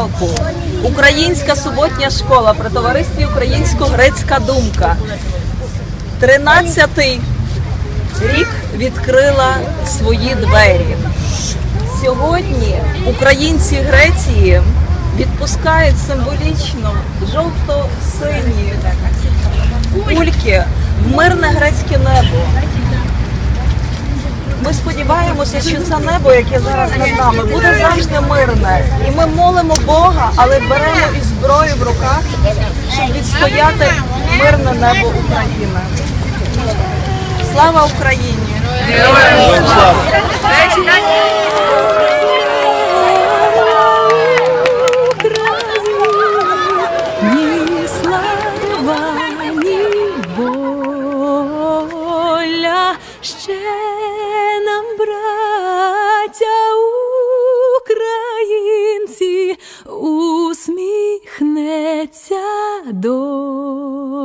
року Українська суботня школа при товаристві Українсько-грецька думка 13-й рік відкрила свої двері. Сьогодні українці Греції відпускають символічно жовто-сині кульки в мирне грецьке небо. Ми сподіваємося, що це небо, яке зараз над нами, буде завжди мирне. Ми молимо Бога, але беремо і зброю в руках, щоб відстояти мирне небо України. Слава Україні! Ні слава, ні усміхнеться доля.